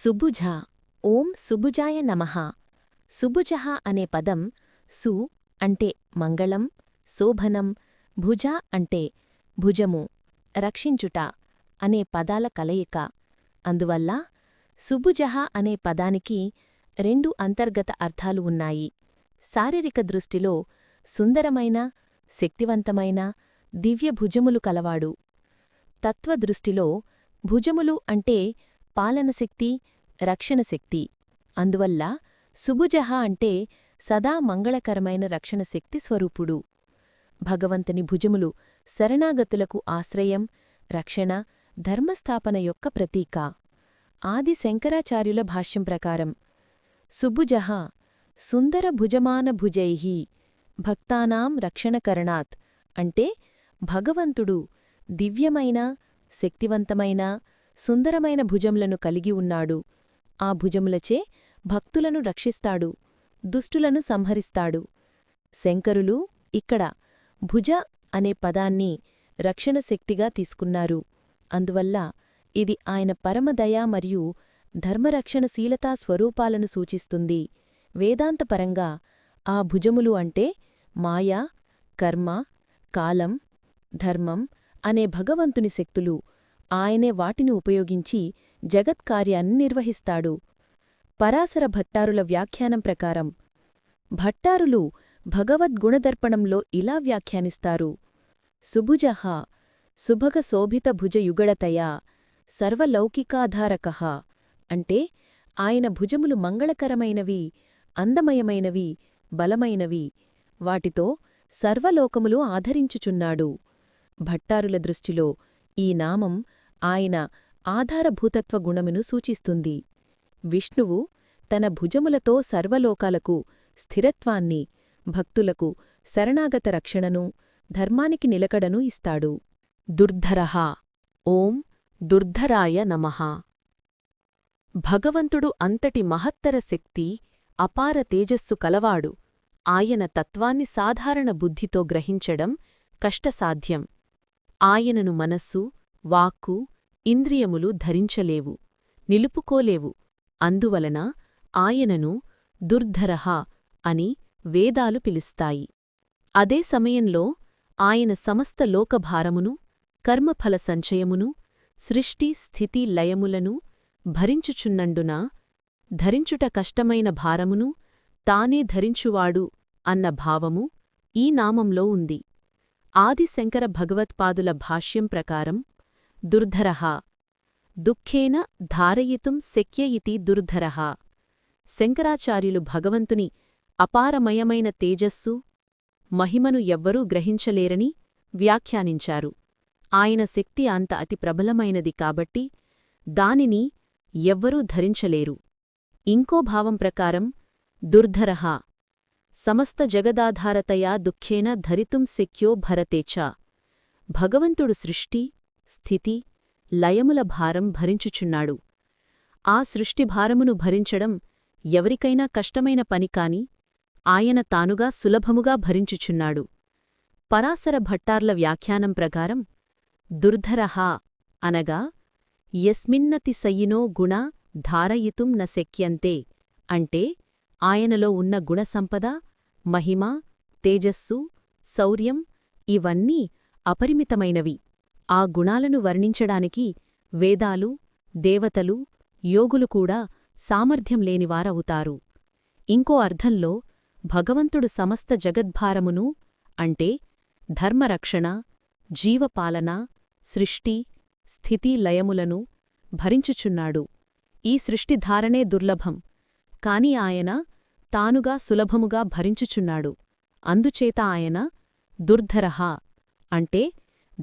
సుభుజ ఓం సుభుజాయ నమః. సుభుజ అనే పదం సు అంటే మంగళం శోభనం భుజ అంటే భుజము రక్షించుట అనే పదాల కలయిక. అందువల్ల సుభుజ అనే పదానికి రెండు అంతర్గత అర్థాలు ఉన్నాయి. శారీరక దృష్టిలో సుందరమైన శక్తివంతమైన దివ్య భుజములు కలవాడు. తత్వదృష్టిలో భుజములు అంటే పాలనశక్తి రక్షణశక్తి అందువల్ల సుభుజహ అంటే సదా మంగళకరమైన రక్షణశక్తి స్వరూపుడు. భగవంతుని భుజములు శరణాగతులకు ఆశ్రయం రక్షణ ధర్మస్థాపన యొక్క ప్రతీక. ఆది శంకరాచార్యుల భాష్యం ప్రకారం సుభుజః సుందర భుజమాన భుజైహి భక్తానాం రక్షణకరణాత్ అంటే భగవంతుడు దివ్యమైన శక్తివంతమైన సుందరమైన భుజములను కలిగి ఉన్నాడు. ఆ భుజములచే భక్తులను రక్షిస్తాడు. దుష్టులను సంహరిస్తాడు. శంకరులు ఇక్కడ భుజ అనే పదాన్ని రక్షణశక్తిగా తీసుకున్నారు. అందువల్ల ఇది ఆయన పరమదయ మరియు ధర్మరక్షణశీలతా స్వరూపాలను సూచిస్తుంది. వేదాంతపరంగా ఆ భుజములు అంటే మాయా కర్మ కాలం ధర్మం అనే భగవంతుని శక్తులు ఆయనే వాటిని ఉపయోగించి జగత్కార్యాన్ని నిర్వహిస్తాడు. పరాశర భట్టారుల వ్యాఖ్యానం ప్రకారం భట్టారులు భగవద్గుణదర్పణంలో ఇలా వ్యాఖ్యానిస్తారు. సుభుజహ సుభగ శోభిత భుజయుగళతయా సర్వలౌకికాధారక అంటే ఆయన భుజములు మంగళకరమైనవి అందమయమైనవి బలమైనవి వాటితో సర్వలోకములు ఆధరించుచున్నాడు భట్టారుల దృష్టిలో ఈ నామం ఆయన ఆధారభూతత్వ గుణమును సూచిస్తుంది. విష్ణువు తన భుజములతో సర్వలోకాలకు స్థిరత్వాన్ని భక్తులకు శరణాగత రక్షణను ధర్మానికి నిలకడను ఇస్తాడు. దుర్ధరః. ఓం దుర్ధరాయ నమః. భగవంతుడు అంతటి మహత్తర శక్తి అపార తేజస్సు కలవాడు. ఆయన తత్వాన్ని సాధారణ బుద్ధితో గ్రహించడం కష్టసాధ్యం. ఆయనను మనస్సు వాక్కు ఇంద్రియములు ధరించలేవు నిలుపుకోలేవు. అందువలన ఆయనను దుర్ధరహ అని వేదాలు పిలుస్తాయి. అదే సమయంలో ఆయన సమస్త లోకభారమును కర్మఫల సంచయమును సృష్టి స్థితి లయములను భరించుచున్నండున ధరించుట కష్టమైన భారమును తానే ధరించువాడు అన్న భావము ఈ నామంలో ఉంది. ఆదిశంకర భగవత్పాదుల భాష్యం ప్రకారం దుర్ధరః దుఃఖేన ధారయితుం శక్య ఇతి దుర్ధరః శంకరాచార్యులు భగవంతుని అపారమయమైన తేజస్సు మహిమను ఎవ్వరూ గ్రహించలేరని వ్యాఖ్యానించారు ఆయన శక్తి అంత అతి ప్రబలమైనది కాబట్టి దానిని ఎవ్వరూ ధరించలేరు। ఇంకో భావం ప్రకారం దుర్ధరః। సమస్త జగదాధారతయా దుఃఖేన ధరితుం శక్యో భరతేచ భగవంతుడు సృష్టి స్థితి లయముల భారం భరించుచున్నాడు. ఆ సృష్టిభారమును భరించడం ఎవరికైనా కష్టమైన పని కాని ఆయన తానుగా సులభముగా భరించుచున్నాడు. పరాశర భట్టార్ల వ్యాఖ్యానం ప్రకారం దుర్ధరహ అనగా యస్మిన్నతి సయ్యినో గుణ ధారయితుం న శక్యంతే అంటే ఆయనలో ఉన్న గుణసంపద మహిమ తేజస్సు శౌర్యం ఇవన్నీ అపరిమితమైనవి. ఆ గుణాలను వర్ణించడానికి వేదాలు దేవతలు యోగులు కూడా సామర్థ్యం లేనివారవుతారు ఇంకో అర్థంలో భగవంతుడు సమస్త జగద్భారమును అంటే ధర్మరక్షణ జీవపాలన సృష్టి స్థితి లయములను భరించుచున్నాడు. ఈ సృష్టిధారణే దుర్లభం. కాని ఆయన తానుగా సులభముగా భరించుచున్నాడు. అందుచేత ఆయన దుర్ధరహ అంటే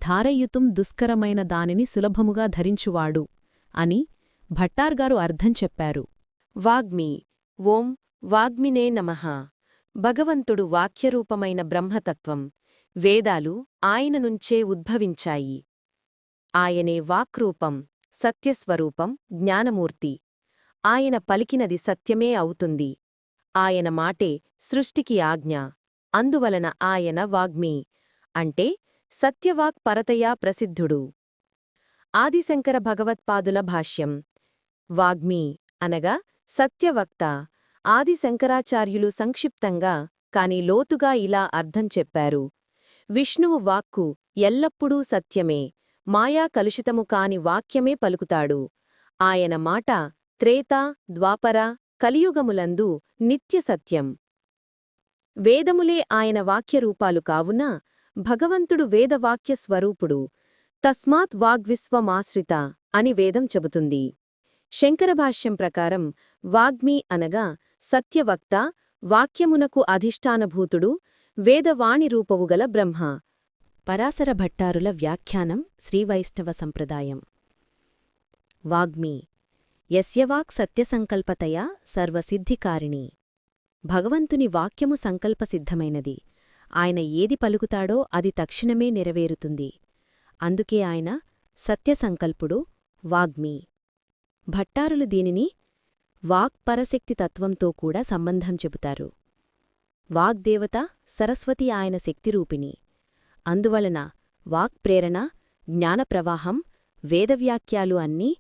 ధారయుతుం దుష్కరమైన దానిని సులభముగా ధరించువాడు అని భట్టార్గారు అర్థం చెప్పారు. వాగ్మి ఓం వాగ్మినే నమః. భగవంతుడు వాక్యరూపమైన బ్రహ్మతత్వం వేదాలు ఆయన నుంచే ఉద్భవించాయి. ఆయనే వాక్రూపం సత్యస్వరూపం జ్ఞానమూర్తి. ఆయన పలికినది సత్యమే అవుతుంది. ఆయన మాటే సృష్టికి ఆజ్ఞ. అందువలన ఆయన వాగ్మి అంటే సత్యవాక్ పరతయా ప్రసిద్ధుడు. ఆదిశంకర భగవత్పాదుల భాష్యం. వాగ్మి అనగా సత్యవక్త. ఆది శంకరాచార్యులు సంక్షిప్తంగా కాని లోతుగా ఇలా అర్థం చెప్పారు. విష్ణువు వాక్కు ఎల్లప్పుడూ సత్యమే మాయా కలుషితము కాని వాక్యమే పలుకుతాడు. ఆయన మాట త్రేత ద్వాపర కలియుగములందు నిత్య సత్యం. వేదములే ఆయన వాక్యరూపాలు కావున భగవంతుడు వేదవాక్య స్వరూపుడు. తస్మాత్ వాగ్విశ్వమాశ్రిత అని వేదం చెబుతుంది. శంకరభాష్యం ప్రకారం వాగ్మి అనగా సత్యవక్త వాక్యమునకు అధిష్టానభూతుడు వేదవాణి రూపవుగల బ్రహ్మ. పరాశర భట్టారుల వ్యాఖ్యానం శ్రీవైష్ణవ సంప్రదాయం. వాగ్మి. యస్యవాక్ సత్యసంకల్పతయా సర్వసిద్ధికారిణి. భగవంతుని వాక్యము సంకల్పసిద్ధమైనది. ఆయన ఏది పలుకుతాడో అది తక్షణమే నెరవేరుతుంది. అందుకే ఆయన సత్యసంకల్పుడు వాగ్మి. భట్టారులు దీనిని వాక్పరశక్తి తత్వంతో కూడా సంబంధం చెబుతారు. వాగ్దేవత సరస్వతి ఆయన శక్తిరూపిణి అందువలన వాక్ప్రేరణ జ్ఞానప్రవాహం వేదవ్యాఖ్యాలు అన్నీ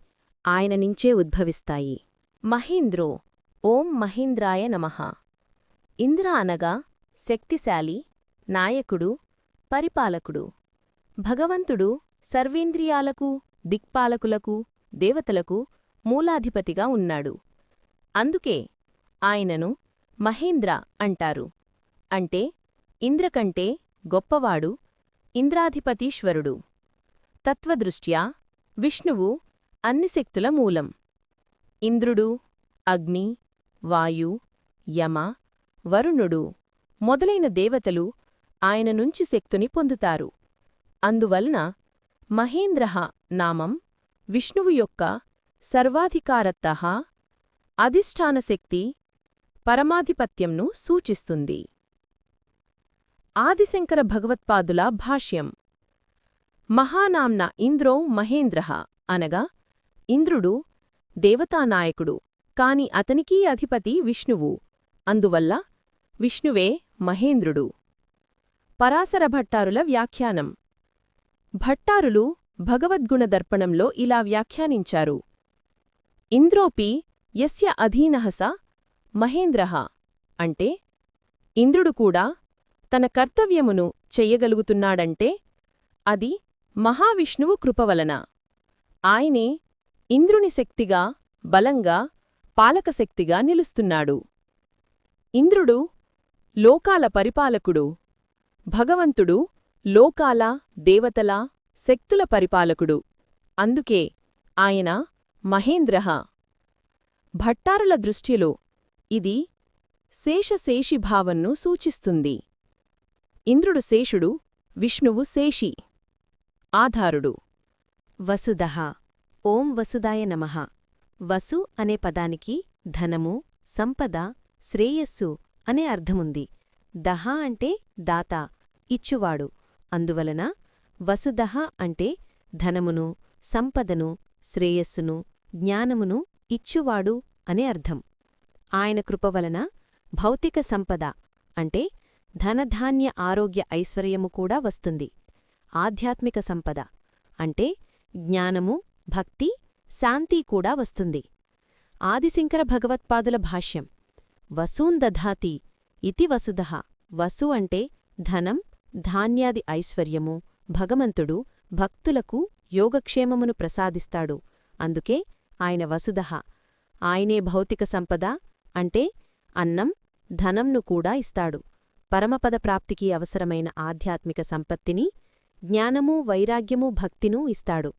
ఆయన నుంచే ఉద్భవిస్తాయి. మహీంద్రో ఓం మహీంద్రాయ నమః. ఇంద్ర అనగా శక్తిశాలి నాయకుడు పరిపాలకుడు. భగవంతుడు సర్వేంద్రియాలకు దిక్పాలకులకు దేవతలకు మూలాధిపతిగా ఉన్నాడు. అందుకే ఆయనను మహేంద్ర అంటారు. అంటే ఇంద్రకంటే గొప్పవాడు ఇంద్రాధిపతీశ్వరుడు. తత్వదృష్ట్యా విష్ణువు అన్ని శక్తుల మూలం. ఇంద్రుడు అగ్ని వాయు యమ వరుణుడు మొదలైన దేవతలు ఆయన నుంచి శక్తుని పొందుతారు. అందువలన మహేంద్రః నామం విష్ణువు యొక్క సర్వాధికారత్త అధిష్టానశక్తి పరమాధిపత్యంను సూచిస్తుంది. ఆదిశంకర భగవత్పాదుల భాష్యం. మహానాంన ఇంద్రో మహేంద్ర అనగా ఇంద్రుడు దేవతానాయకుడు కాని అతనికీ అధిపతి విష్ణువు. అందువల్ల విష్ణువే మహేంద్రుడు. పరాశర భట్టారుల వ్యాఖ్యానం. భట్టారులు భగవద్గుణదర్పణంలో ఇలా వ్యాఖ్యానించారు. ఇంద్రోపి యస్య అధీనః స మహేంద్రః అంటే ఇంద్రుడు కూడా తన కర్తవ్యమును చెయ్యగలుగుతున్నాడంటే అది మహావిష్ణువు కృపవలన ఆయనే ఇంద్రుని శక్తిగా బలంగా పాలకశక్తిగా నిలుస్తున్నాడు. ఇంద్రుడు లోకాల పరిపాలకుడు భగవంతుడు లోకాల దేవతల శక్తుల పరిపాలకుడు. అందుకే ఆయన మహేంద్రః. భట్టారుల దృష్టిలో ఇది శేషశేషిభావన్ను సూచిస్తుంది. ఇంద్రుడు శేషుడు విష్ణువు శేషి. ఆధారుడు. వసుదః ఓం వసుదాయ నమః. వసు అనే పదానికి ధనము సంపద శ్రేయస్సు అనే అర్థముంది. దహ అంటే దాత. ఇచ్చువాడు. అందువలన వసుదహ అంటే ధనమును సంపదను శ్రేయస్సును జ్ఞానమును ఇచ్చువాడు అనే అర్థం. ఆయన కృపవలన భౌతిక సంపద అంటే ధనధాన్య ఆరోగ్య ఐశ్వర్యము కూడా వస్తుంది. ఆధ్యాత్మిక సంపద అంటే జ్ఞానము భక్తి శాంతి కూడా వస్తుంది. ఆదిశంకర భగవత్పాదుల భాష్యం వసూందధాతి ఇతి వసుదః వసు అంటే ధనం ధాన్యాది ఐశ్వర్యము భగవంతుడు భక్తులకు యోగక్షేమమును ప్రసాదిస్తాడు. అందుకే ఆయన వసుదః ఆయనే భౌతిక సంపద అంటే అన్నం ధనంను కూడా ఇస్తాడు. పరమపద ప్రాప్తికి అవసరమైన ఆధ్యాత్మిక సంపత్తిని జ్ఞానమూ వైరాగ్యమూ భక్తినూ ఇస్తాడు.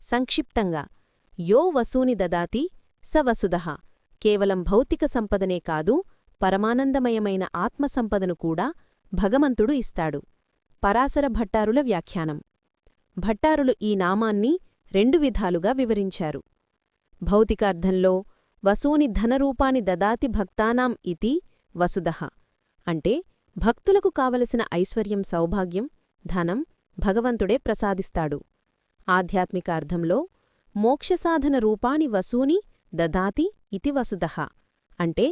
సంక్షిప్తంగా యో వసూని దదాతి స వసుదః కేవలం భౌతిక సంపదనే కాదు పరమానందమయమైన ఆత్మసంపదను కూడా భగవంతుడు ఇస్తాడు. పరాశర భట్టారుల వ్యాఖ్యానం. భట్టారులు ఈ నామాన్ని రెండు విధాలుగా వివరించారు. భౌతికార్థంలో వసూని ధనరూపాని దదాతి భక్తానాం ఇతి వసుదః అంటే భక్తులకు కావలసిన ఐశ్వర్యం సౌభాగ్యం ధనం భగవంతుడే ప్రసాదిస్తాడు. ఆధ్యాత్మికార్థంలో మోక్షసాధన రూపాని వసూని దదాతి ఇతి వసుదః అంటే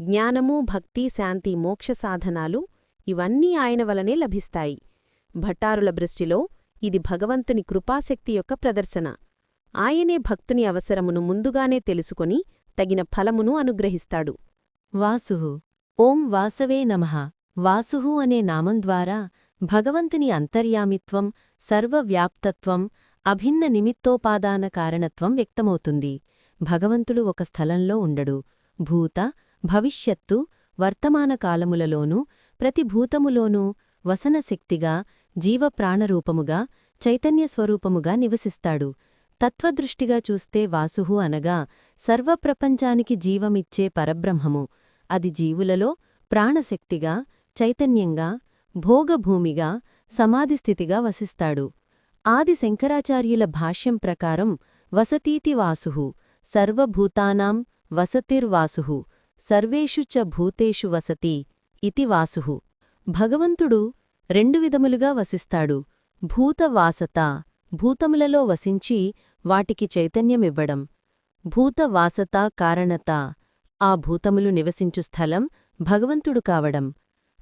జ్ఞానము భక్తి శాంతి మోక్షసాధనాలు ఇవన్నీ ఆయన వలనే లభిస్తాయి. భట్టారుల దృష్టిలో ఇది భగవంతుని కృపాశక్తి యొక్క ప్రదర్శన. ఆయనే భక్తుని అవసరమును ముందుగానే తెలుసుకొని తగిన ఫలమును అనుగ్రహిస్తాడు. వాసుహు. ఓం వాసవే నమః. వాసుహు అనే నామం ద్వారా భగవంతుని అంతర్యామిత్వం సర్వవ్యాప్తత్వం అభిన్న నిమిత్తోపాదాన కారణత్వం వ్యక్తమవుతుంది. భగవంతుడు ఒక స్థలంలో ఉండడు. భూత భవిష్యత్తు వర్తమాన కాలములలోనూ ప్రతి భూతములోనూ వసనశక్తిగా జీవప్రాణరూపముగా చైతన్యస్వరూపముగా నివసిస్తాడు. తత్వదృష్టిగా చూస్తే వాసుహు అనగా సర్వప్రపంచానికి జీవమిచ్చే పరబ్రహ్మము. అది జీవులలో ప్రాణశక్తిగా చైతన్యంగా భోగభూమిగా సమాధిస్థితిగా వసిస్తాడు. ఆది శంకరాచార్యుల భాష్యం ప్రకారం వసతీతి వాసుః సర్వభూతానాం వసతిర్వాసు సర్వేషు చ భూతేషు వసతి. ఇతి వాసు భగవంతుడు రెండు విధములుగా వసిస్తాడు. భూతవాసత భూతములలో వసించి వాటికి చైతన్యమివ్వడం. భూతవాసత కారణత ఆ భూతములు నివసించు స్థలం భగవంతుడు కావడం.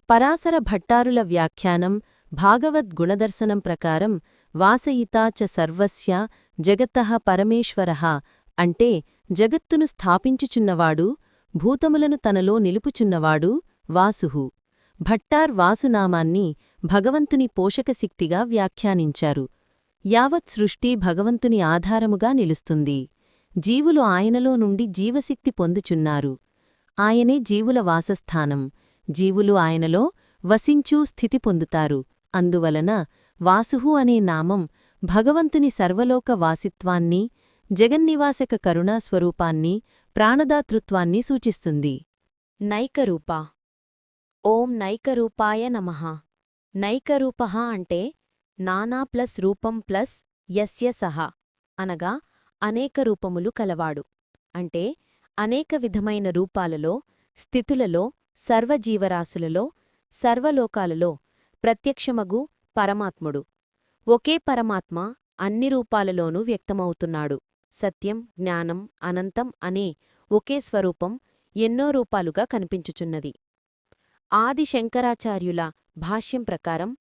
పరాసర భట్టారుల వ్యాఖ్యానం భాగవద్ గుణదర్శనం ప్రకారం వాసయితా చ సర్వస్య జగత్త పరమేశ్వరః అంటే జగత్తును స్థాపించుచున్నవాడు భూతములను తనలో నిలుపుచున్నవాడు వాసుహు. భట్టార్ వాసునామాన్ని భగవంతుని పోషకశక్తిగా వ్యాఖ్యానించారు. యావత్ సృష్టి భగవంతుని ఆధారముగా నిలుస్తుంది. జీవులు ఆయనలో నుండి జీవశక్తి పొందుచున్నారు. ఆయనే జీవుల వాసస్థానం. జీవులు ఆయనలో వసించూ స్థితి పొందుతారు. అందువలన వాసుహు అనే నామం భగవంతుని సర్వలోక వాసిత్వాన్ని జగన్నివాసక కరుణాస్వరూపాన్ని ప్రాణదాతృత్వాన్ని సూచిస్తుంది. నైకరూప ఓం నైకరూపాయ నమః. నైకరూప అంటే నానా ప్లస్ రూపం ప్లస్ యస్య సహ అనగా అనేక రూపములు కలవాడు. అంటే అనేక విధమైన రూపాలలో స్థితులలో సర్వజీవరాశులలో సర్వలోకాలలో ప్రత్యక్షమగు పరమాత్ముడు. ఒకే పరమాత్మ అన్ని రూపాలలోనూ వ్యక్తమవుతున్నాడు. సత్యం జ్ఞానం అనంతం అనే ఒకే స్వరూపం ఎన్నో రూపాలుగా కనిపించుచున్నది. ఆది శంకరాచార్యుల భాష్యం ప్రకారం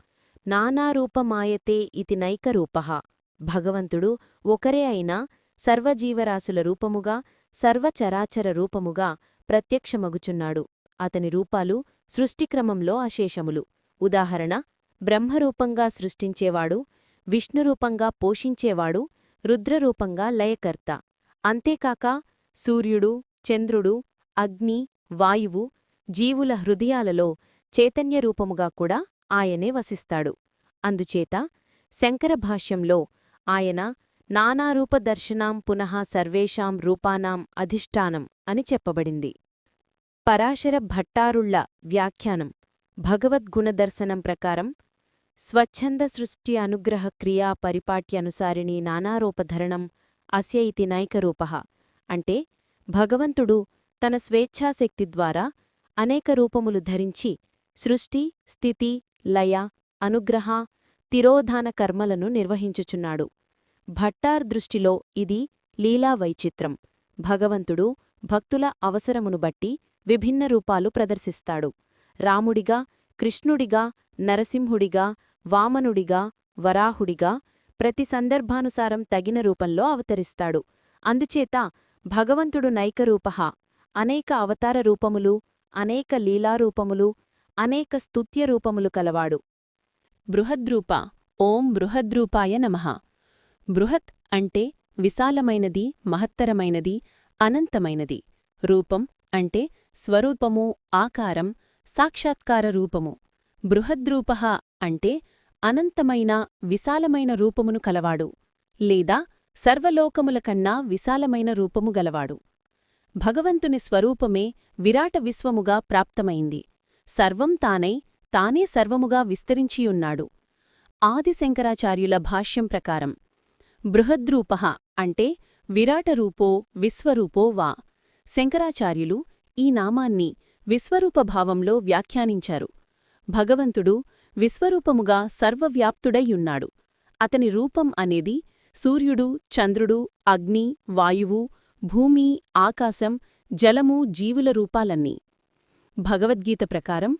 నానారూపమాయతే ఇతి నైకరూపః. భగవంతుడు ఒకరే అయినా సర్వజీవరాశుల రూపముగా సర్వచరాచర రూపముగా ప్రత్యక్షమగుచున్నాడు. అతని రూపాలు సృష్టిక్రమంలో అశేషములు. ఉదాహరణ బ్రహ్మరూపంగా సృష్టించేవాడు విష్ణురూపంగా పోషించేవాడు రుద్రరూపంగా లయకర్త. అంతేకాక సూర్యుడు చంద్రుడు అగ్ని వాయువు జీవుల హృదయాలలో చైతన్యరూపముగా కూడా ఆయనే వసిస్తాడు. అందుచేత శంకరభాష్యంలో ఆయన నానారూపదర్శనాం పునః సర్వేషాం రూపానాం అధిష్టానం అని చెప్పబడింది. పరాశర భట్టారుళ్ళ వ్యాఖ్యానం భగవద్గుణదర్శనం ప్రకారం స్వచ్ఛంద సృష్టి అనుగ్రహ క్రియా పరిపాట్యనుసారిణి నానారూపధరణం అస్య ఇతి నైకరూపః అంటే భగవంతుడు తన స్వేచ్ఛాశక్తి ద్వారా అనేక రూపములు ధరించి సృష్టి స్థితి లయ అనుగ్రహ తిరోధాన కర్మలను నిర్వహించుచున్నాడు. భట్టార్ దృష్టిలో ఇది లీలా వైచిత్రం. భగవంతుడు భక్తుల అవసరమును బట్టి విభిన్న రూపాలు ప్రదర్శిస్తాడు. రాముడిగా కృష్ణుడిగా నరసింహుడిగా వామనుడిగా వరాహుడిగా ప్రతి సందర్భానుసారం తగిన రూపంలో అవతరిస్తాడు. అందుచేత భగవంతుడు నైకరూపః అనేక అవతార రూపములు అనేక లీలారూపములు అనేక స్తుత్యరూపములు కలవాడు. బృహద్రూప ఓం బృహద్రూపాయ నమః. బృహత్ అంటే విశాలమైనది మహత్తరమైనది అనంతమైనది. రూపం అంటే స్వరూపము ఆకారం సాక్షాత్కార రూపము. బృహద్రూప అంటే అనంతమైన విశాలమైన రూపమును కలవాడు. లేదా సర్వలోకముల కన్నా విశాలమైన రూపము గలవాడు. భగవంతుని స్వరూపమే విరాట విశ్వముగా ప్రాప్తమైంది. సర్వం తానై తానే సర్వముగా విస్తరించియున్నాడు. ఆదిశంకరాచార్యుల భాష్యం ప్రకారం బృహద్రూప అంటే విరాటరూపో విశ్వరూపో వా. శంకరాచార్యులు ఈ నామాన్ని విశ్వరూపభావంలో వ్యాఖ్యానించారు. భగవంతుడు విశ్వరూపముగా సర్వవ్యాప్తుడైయున్నాడు అతని రూపం అనేది సూర్యుడు చంద్రుడు అగ్ని వాయువు భూమి ఆకాశం జలము జీవుల రూపాలన్నీ. భగవద్గీత ప్రకారం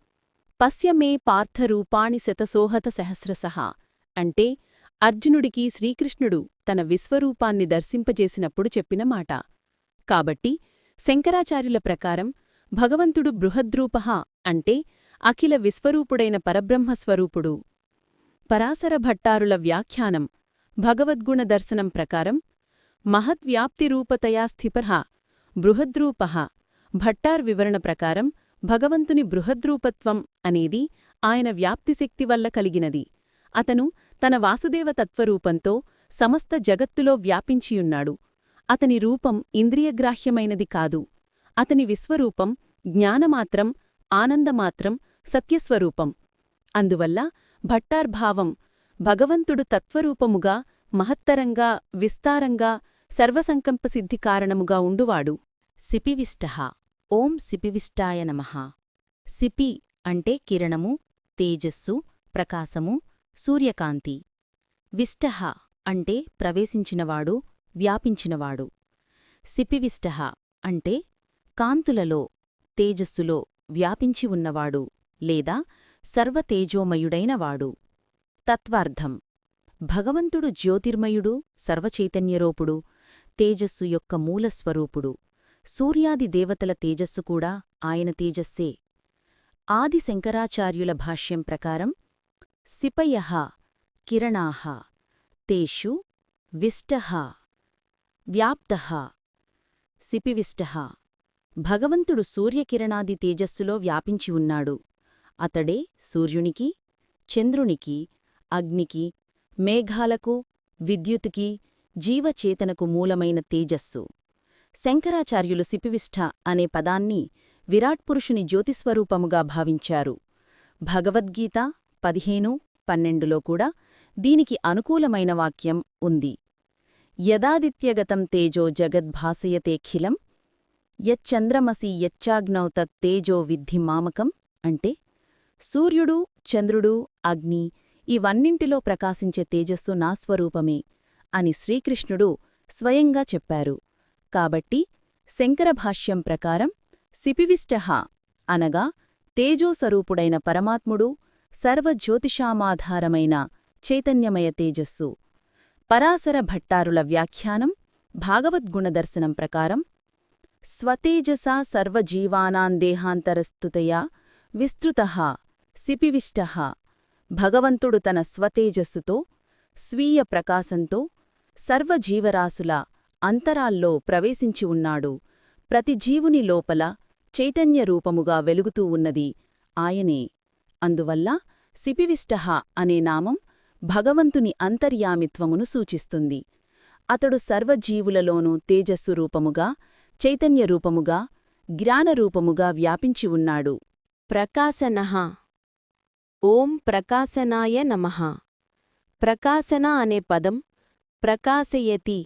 పశ్యమే పార్థరూపాణి శతసోహత సహస్రసహ అంటే అర్జునుడికి శ్రీకృష్ణుడు తన విశ్వరూపాన్ని దర్శింపజేసినప్పుడు చెప్పిన మాట. కాబట్టి శంకరాచార్యుల ప్రకారం భగవంతుడు బృహద్రూప అంటే అఖిల విశ్వరూపుడైన పరబ్రహ్మస్వరూపుడు. పరాశర భట్టారుల వ్యాఖ్యానం భగవద్గుణ దర్శనం ప్రకారం మహద్వ్యాప్తిరూపతయా స్థిపర్హ బృహద్రూపః భట్టార్ వివరణ ప్రకారం భగవంతుని బృహద్రూపత్వం అనేది ఆయన వ్యాప్తిశక్తి వల్ల కలిగినది. అతను తన వాసుదేవ తత్వరూపంతో సమస్త జగత్తులో వ్యాపించియున్నాడు. అతని రూపం ఇంద్రియగ్రాహ్యమైనది కాదు. అతని విశ్వరూపం జ్ఞానమాత్రం ఆనందమాత్రం సత్యస్వరూపం. అందువల్ల భట్టార్భావం భగవంతుడు తత్వరూపముగా మహత్తరంగా విస్తారంగా సర్వసంకంపసిద్ధి కారణముగా ఉండువాడు. సిపివిష్ట ఓం సిపివిష్టాయ నమః. సిపి అంటే కిరణము తేజస్సు ప్రకాశము సూర్యకాంతి. విష్టః అంటే ప్రవేశించినవాడు వ్యాపించినవాడు. సిపివిష్టః అంటే కాంతులలో తేజస్సులో వ్యాపించి ఉన్నవాడు లేదా సర్వతేజోమయుడైనవాడు. తత్వార్థం. భగవంతుడు జ్యోతిర్మయుడు సర్వచైతన్యరూపుడు తేజస్సు యొక్క మూలస్వరూపుడు సూర్యాది దేవతల తేజస్సు కూడా ఆయన తేజస్సే. ఆది శంకరాచార్యుల భాష్యం ప్రకారం సిపయ కిరణాహ తేషు విష్ట వ్యాప్త సిపివిష్ట. భగవంతుడు సూర్యకిరణాది తేజస్సులో వ్యాపించి ఉన్నాడు. అతడే సూర్యునికి చంద్రునికి అగ్నికి మేఘాలకు విద్యుత్కి జీవచేతనకు మూలమైన తేజస్సు. శంకరాచార్యులు సిపివిష్ఠ అనే పదాన్ని విరాట్పురుషుని జ్యోతిస్వరూపముగా భావించారు. భగవద్గీత పదిహేను పన్నెండులో కూడా దీనికి అనుకూలమైన వాక్యం ఉంది. యదాదిత్యగతం తేజో జగద్భాసయతేఖిలం యచ్చంద్రమసి యచ్చాగ్నౌ తత్తేజో విద్ధి మామకం అంటే సూర్యుడు చంద్రుడు అగ్ని ఇవన్నింటిలో ప్రకాశించే తేజస్సు నా స్వరూపమే అని శ్రీకృష్ణుడు స్వయంగా చెప్పారు. కాబట్టి శంకరభాష్యం ప్రకారం సిపివిష్టః అనగా తేజోస్వరూపుడైన పరమాత్ముడు సర్వజ్యోతిషామాధారమైన చైతన్యమయ తేజస్సు. పరాశర భట్టారుల వ్యాఖ్యానం భాగవద్గుణదర్శనం ప్రకారం స్వతేజసా సర్వజీవానాందేహాంతరస్తుతయా విస్తృత సిపివిష్ట భగవంతుడు తన స్వతేజస్సుతో స్వీయ ప్రకాశంతో సర్వజీవరాశుల అంతరాల్లో ప్రవేశించి ఉన్నాడు. ప్రతి జీవుని లోపల చైతన్య రూపముగా వెలుగుతూ ఉన్నది ఆయనే. అందువల్ల సిపివిష్టహ అనే నామం భగవంతుని అంతర్యామిత్వమును సూచిస్తుంది. అతడు సర్వజీవులలోనూ తేజస్సు రూపముగా చైతన్య రూపముగా జ్ఞానరూపముగా వ్యాపించి ఉన్నాడు. ప్రకాశనహ ఓం ప్రకాశనాయ నమః. ప్రకాశన అనే పదం ప్రకాశయతి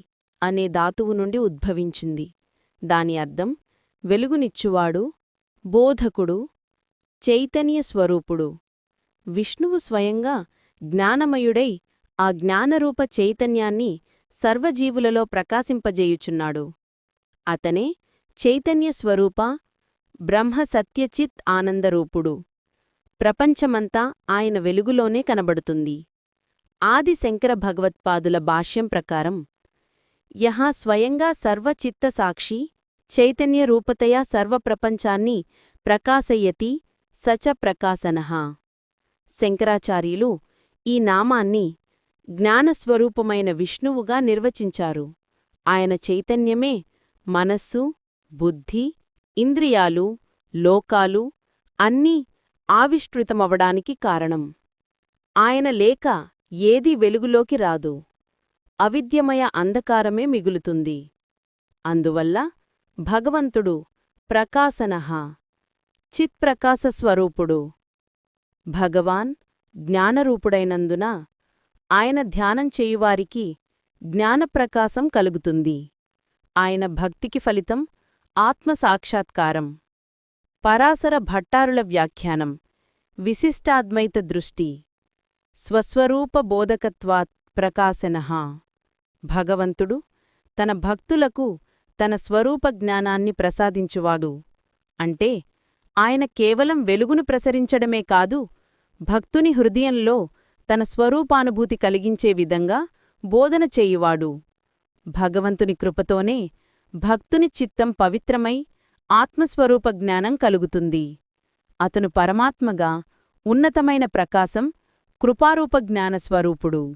అనే ధాతువు నుండి ఉద్భవించింది. దాని అర్థం వెలుగునిచ్చువాడు బోధకుడు చైతన్య స్వరూపుడు. విష్ణువు స్వయంగా జ్ఞానమయుడై ఆ జ్ఞానరూప చైతన్యాన్ని సర్వజీవులలో ప్రకాశింపజేయుచున్నాడు. అతనే చైతన్య స్వరూప బ్రహ్మ సత్యచిత్ ఆనందరూపుడు. ప్రపంచమంతా ఆయన వెలుగులోనే కనబడుతుంది. ఆది శంకర భగవత్పాదుల భాష్యం ప్రకారం యహా స్వయంగా సర్వచిత్త సాక్షి చైతన్య రూపతయా సర్వప్రపంచాన్ని ప్రకాశయతి సచ ప్రకాశనః. శంకరాచార్యులు ఈ నామాన్ని జ్ఞానస్వరూపమైన విష్ణువుగా నిర్వచించారు. ఆయన చైతన్యమే మనస్సు బుద్ధి ఇంద్రియాలు లోకాలు అన్నీ ఆవిష్కృతమవడానికి కారణం. ఆయన లేక ఏదీ వెలుగులోకి రాదు. అవిద్యమయ అంధకారమే మిగులుతుంది. అందువల్ల భగవంతుడు ప్రకాశనః చిత్ప్రకాశస్వరూపుడు. భగవాన్ జ్ఞానరూపుడైనందున ఆయన ధ్యానం చేయువారికి జ్ఞానప్రకాశం కలుగుతుంది. ఆయన భక్తికి ఫలితం ఆత్మసాక్షాత్కారం. పరాశర భట్టారుల వ్యాఖ్యానం. విశిష్టాద్వైత దృష్టి. స్వస్వరూప బోధకత్వాత్ ప్రకాశన. భగవంతుడు తన భక్తులకు తన స్వరూప జ్ఞానాన్ని ప్రసాదించువాడు. అంటే ఆయన కేవలం వెలుగును ప్రసరించడమే కాదు భక్తుని హృదయంలో తన స్వరూపానుభూతి కలిగించే విధంగా బోధన చేయువాడు. భగవంతుని కృపతోనే భక్తుని చిత్తం పవిత్రమై ఆత్మస్వరూప జ్ఞానం కలుగుతుంది. అతను పరమాత్మగా ఉన్నతమైన ప్రకాశం కృపారూప జ్ఞానస్వరూపుడు.